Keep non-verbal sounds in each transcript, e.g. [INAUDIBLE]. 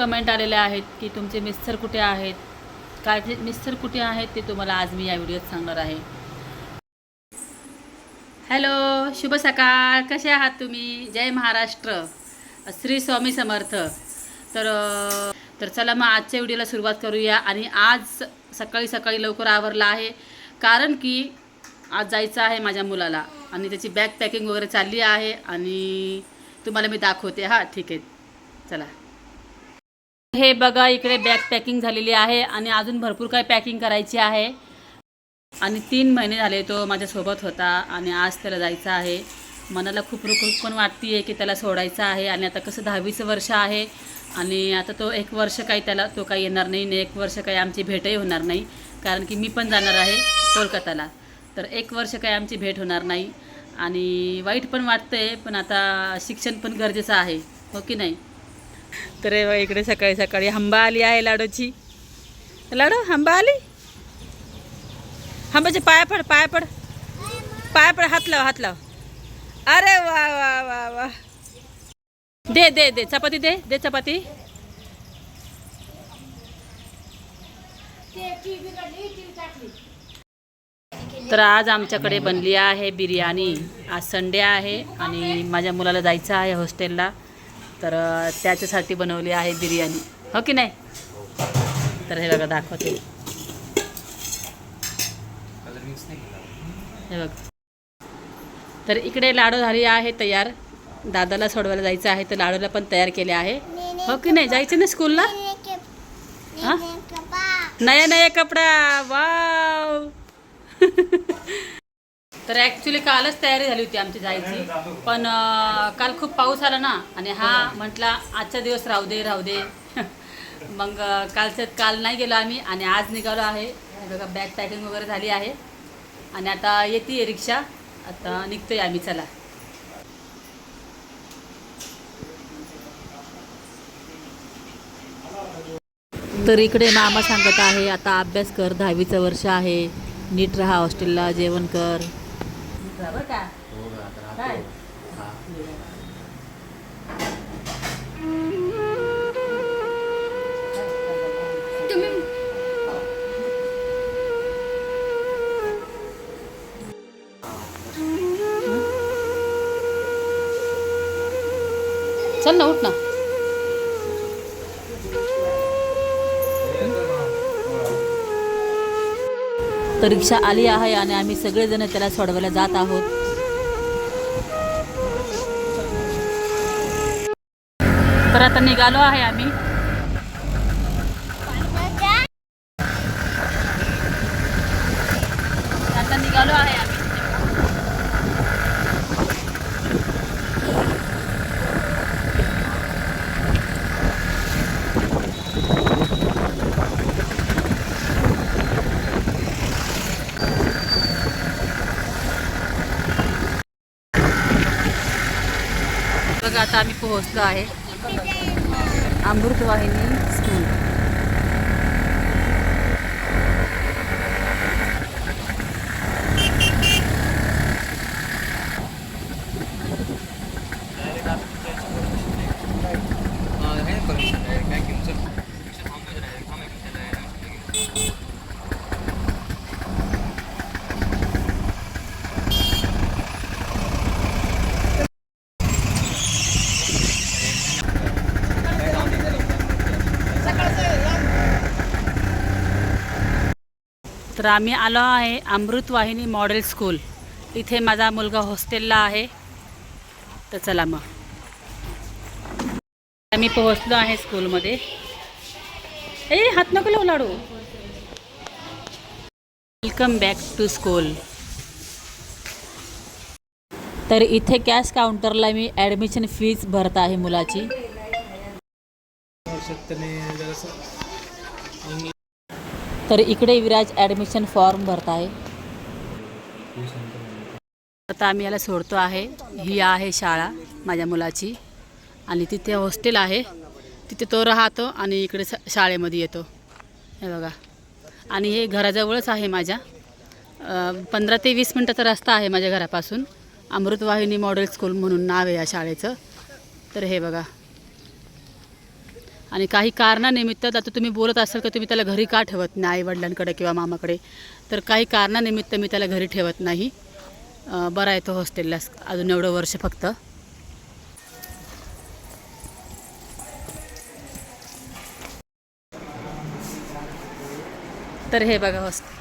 Comment आलेल्या आहेत की तुमचे मिस्टर कुठे आहेत? काय ते मिस्टर कुठे आहेत ते तुम्हाला आज मी या व्हिडिओत सांगणार आहे. हॅलो शुभ सकाळ. कसे आहात तुम्ही? जय महाराष्ट्र. श्री स्वामी समर्थ. तर तर चला मग आजच्या व्हिडिओला सुरुवात करूया आणि आज सकाळी सकाळी लवकर आवरला आहे. कारण की आज जायचं आहे माझ्या मुलाला आणि त्याची बॅग पॅकिंग वगैरे चालली आहे आणि तुम्हाला मी दाखवते. हां ठीक आहे. चला. हे बघा इकडे बॅग पॅकिंग झालेली आहे आणि अजून भरपूर काही पॅकिंग करायची आहे. आणि तीन महिने झाले तो माझ्यासोबत होता आणि आज त्याला जायचं आहे. मनाला खूप रुख पण वाटते आहे की त्याला सोडायचं आहे आणि आता कसं दहावीचं वर्ष आहे आणि आता तो एक वर्ष काही त्याला तो काही येणार नाही आणि एक वर्ष काही आमची भेटही होणार नाही. कारण की मी पण जाणार आहे कोलकाताला. तर एक वर्ष काही आमची भेट होणार नाही. आणि वाईट पण वाटतं आहे पण आता शिक्षण पण गरजेचं आहे. हो की नाही? तर इकडे सकाळी सकाळी हंबा आली आहे लाडूची. लाडू हंबा आली? हंबाचे पाय पड पाय पड. पाय पड हात लाव हात लाव. अरे वा वा वा वा. दे दे दे चपाती दे दे चपाती. तर आज आमच्याकडे बनली आहे बिर्याणी. आज संडे आहे आणि माझ्या मुलाला जायचं आहे हॉस्टेलला. तर त्याच्यासाठी बनवली आहे बिर्याणी. हो की नाही? तर हे बघा दाखवते. हे बघ. तर इकडे लाडू झाली आहे तयार. दादाला सोडवायला जायचं आहे तर लाडूला पण तयार केले आहे. हो की नाही? जायचं ना स्कूलला हा? नया नया कपडा. वाव! तर ॲक्च्युली कालच तयारी झाली होती आमची जायची. पण काल खूप पाऊस आला ना आणि हा म्हटला आजचा दिवस राहू दे राहू दे. [LAUGHS] मग अं, कालचं काल नाही गेलो आम्ही आणि आज निघालो आहे. बघा बॅग पॅकिंग वगैरे झाली आहे. आणि आता येते रिक्षा. आता निघतोय आम्ही चला. तर इकडे मामा सांगत आहे आता अभ्यास कर दहावीचं वर्ष आहे. नीट राहा हॉस्टेलला जेवण कर. बरं का काय चल ना उठ ना तर रिक्षा आली आहे आणि आम्ही सगळेजण त्याला सोडवायला जात आहोत. तर आता निघालो आहे आम्ही आता निघालो आहे आम्ही बघा आता आम्ही पोहोचलो आहे अमृतवाहिनी स्कूल तर आम्ही आलो आहे अमृतवाहिनी मॉडेल स्कूल. इथे माझा मुलगा हॉस्टेलला आहे. तर चला मग. आम्ही पोहोचलो आहे स्कूलमध्ये. ए हात नको लावू लाडू. वेलकम बॅक टू स्कूल तर इथे कॅश काउंटरला मी ॲडमिशन फीज भरत आहे मुलाची. तर इकडे विराज ॲडमिशन फॉर्म भरत आहे आता आम्ही याला सोडतो आहे. ही आहे शाळा माझ्या मुलाची. आणि तिथे हॉस्टेल आहे. तिथे तो राहतो आणि इकडे स- शाळेमध्ये येतो. हे बघा. आणि हे घराजवळच आहे माझ्या. पंधरा ते वीस मिनटाचा रस्ता आहे माझ्या घरापासून. अमृतवाहिनी मॉडेल स्कूल म्हणून नाव आहे या शाळेचं. तर हे बघा. आणि काही कारणानिमित्त आता तुम्ही बोलत असाल की तुम्ही त्याला घरी का ठेवत नाही आईवडिलांकडे किंवा मामाकडे? तर काही कारणानिमित्त मी त्याला घरी ठेवत नाही. बरा आहे तो हॉस्टेलला. अजून एवढं वर्ष फक्त. तर हे बघा हॉस्टेल.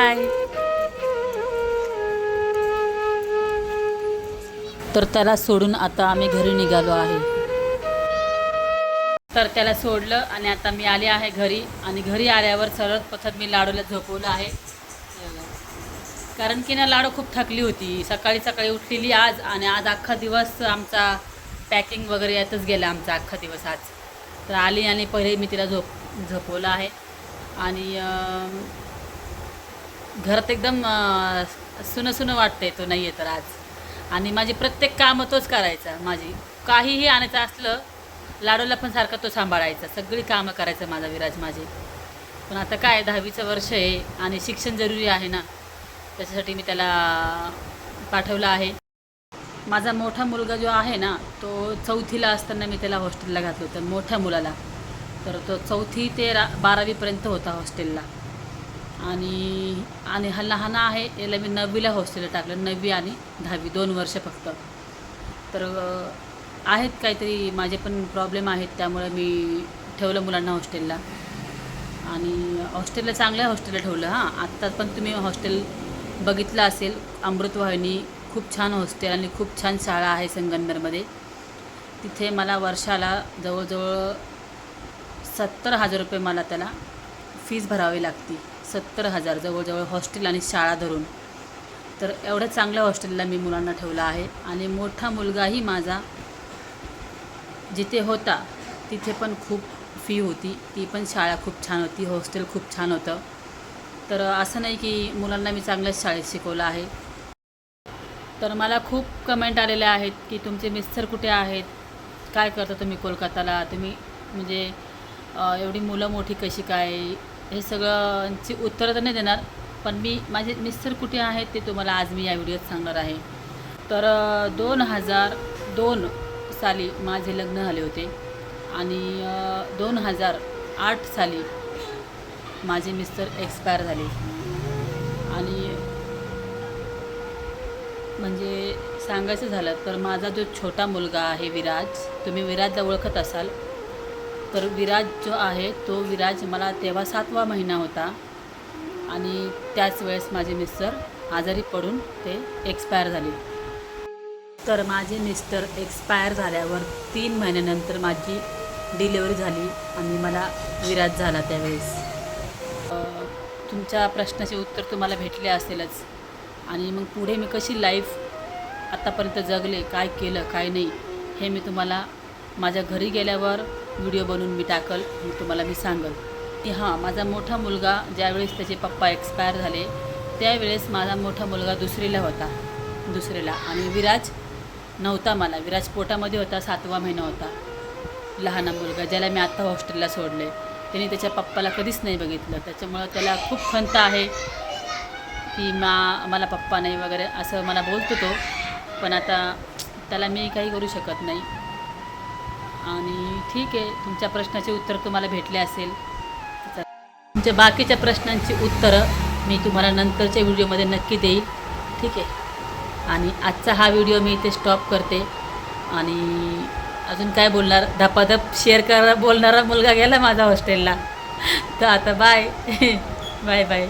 हाय तर त्याला सोडून आता आम्ही घरी निघालो आहे. तर त्याला सोडलं आणि आता मी आले आहे घरी. आणि घरी आल्यावर सरळ पथत मी लाडूला झोपवलं आहे. कारण की ना लाडू खूप थकली होती. सकाळी सकाळी उठलेली आज आणि आज अख्खा दिवस आमचा पॅकिंग वगैरे यातच गेला आमचा अख्खा दिवस आज. तर आली आणि पहिले मी तिला झोप झोपवलं आहे. आणि घरात एकदम सुनं सुनं वाटतंय तो नाही आहे तर आज. आणि माझी प्रत्येक कामं तोच करायचा. माझी काहीही आणायचं असलं लाडूला पण सारखा तो सांभाळायचा. सगळी कामं करायचं माझा विराज माझे. पण आता काय दहावीचं वर्ष आहे आणि शिक्षण जरुरी आहे ना त्याच्यासाठी मी त्याला पाठवलं आहे. माझा मोठा मुलगा जो आहे ना तो चौथीला असताना मी त्याला हॉस्टेलला घातलं होतं मोठ्या मुलाला. तर तो चौथी ते रा बारावीपर्यंत होता हॉस्टेलला. आणि आणि हा लहान आहे याला मी नववीला हॉस्टेलला टाकलं नववी आणि दहावी दोन वर्ष फक्त. तर आहेत काहीतरी माझे पण प्रॉब्लेम आहेत त्यामुळे मी ठेवलं मुलांना हॉस्टेलला आणि हॉस्टेलला चांगल्या हॉस्टेलला ठेवलं हां. आत्ता पण तुम्ही हॉस्टेल बघितलं असेल अमृतवाहिनी खूप छान हॉस्टेल आणि खूप छान शाळा आहे संगमनेरमध्ये. तिथे मला वर्षाला जवळजवळ सत्तर हजार रुपये मला त्याला फीज भरावी लागती सत्तर हजार जवळजवळ हॉस्टेल आणि शाळा धरून. तर एवढ्या चांगल्या हॉस्टेलला मी मुलांना ठेवलं आहे आणि मोठा मुलगाही माझा जिथे होता तिथे पण खूप फी होती. ती पण शाळा खूप छान होती हॉस्टेल खूप छान होतं. तर असं नाही की मुलांना मी चांगल्याच शाळेत शिकवलं आहे. तर मला खूप कमेंट आलेल्या आहेत की तुमचे मिस्टर कुठे आहेत? काय करता तुम्ही कोलकाताला? तुम्ही म्हणजे एवढी मुलं मोठी कशी काय? हे सगळ्यांची उत्तरं तर नाही देणार पण मी माझे मिस्टर कुठे आहेत ते तुम्हाला आज मी या व्हिडिओत सांगणार आहे. तर दोन हजार दोन साली माझे लग्न झाले होते आणि दोन हजार आठ साली माझे मिस्टर एक्सपायर झाले. आणि म्हणजे सांगायचं झालं तर माझा जो छोटा मुलगा आहे विराज तुम्ही विराजला ओळखत असाल तर विराज जो आहे तो विराज मला तेव्हा सातवा महिना होता. आणि त्याच वेळेस माझे मिस्टर आजारी पडून ते एक्सपायर झाले. तर माझे मिस्टर एक्सपायर झाल्यावर तीन महिन्यानंतर माझी डिलेवरी झाली आणि मला विराज झाला त्यावेळेस. तुमच्या प्रश्नाचे उत्तर तुम्हाला भेटले असेलच. आणि मग पुढे मी कशी लाईफ आत्तापर्यंत जगले काय केलं काय नाही हे मी तुम्हाला माझ्या घरी गेल्यावर व्हिडिओ बनवून मी टाकल मी तुम्हाला मी सांगल. की हां माझा मोठा मुलगा ज्यावेळेस त्याचे पप्पा एक्सपायर झाले त्यावेळेस माझा मोठा मुलगा दुसरीला होता दुसरीला. आणि विराज नव्हता मला. विराज पोटामध्ये होता सातवा महिना होता. लहान मुलगा ज्याला मी आत्ता हॉस्टेलला सोडले. त्याने त्याच्या पप्पाला कधीच नाही बघितलं. त्याच्यामुळं त्याला खूप खंत आहे की मा मला पप्पा नाही वगैरे असं मला बोलतो तो पण आता त्याला मी काही करू शकत नाही. आणि ठीक आहे तुमच्या प्रश्नाचे उत्तर तुम्हाला भेटले असेल. तुमच्या बाकीच्या प्रश्नांची उत्तरं मी तुम्हाला नंतरच्या व्हिडिओमध्ये नक्की देईल. ठीक आहे. आणि आजचा हा व्हिडिओ मी इथे स्टॉप करते. आणि अजून काय बोलणार? धपाधप शेअर करा बोलणारा मुलगा गेला माझा हॉस्टेलला तर आता बाय बाय बाय